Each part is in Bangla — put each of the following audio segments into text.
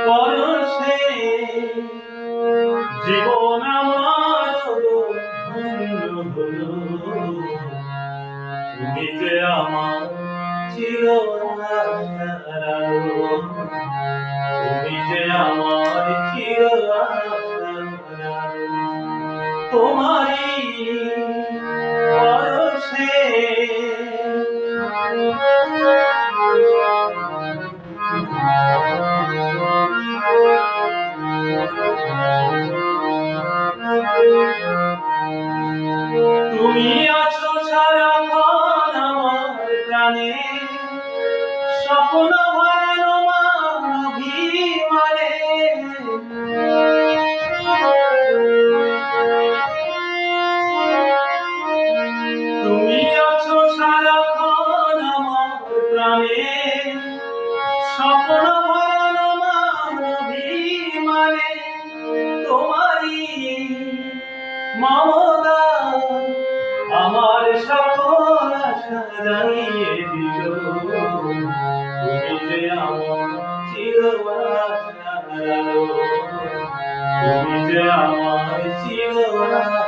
পরশে জীবন আমার তুমি যে আমার চির তুমি যে আমার তোমারই স্বপ্ন ভরানো মানবিমানে তুমি আছো সারাক্ষণ আমার প্রাণে স্বপ্ন ভরানো মানবিমানে তোমারই মমতা আমার সকল আশা জানিয়ে দিল তুমি যে আমার চির আশার আলো। তুমি যে আমার চির তুমি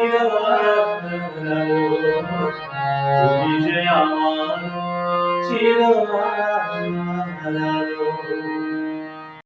আমার চির আলো তুমি যে আমার চির আলো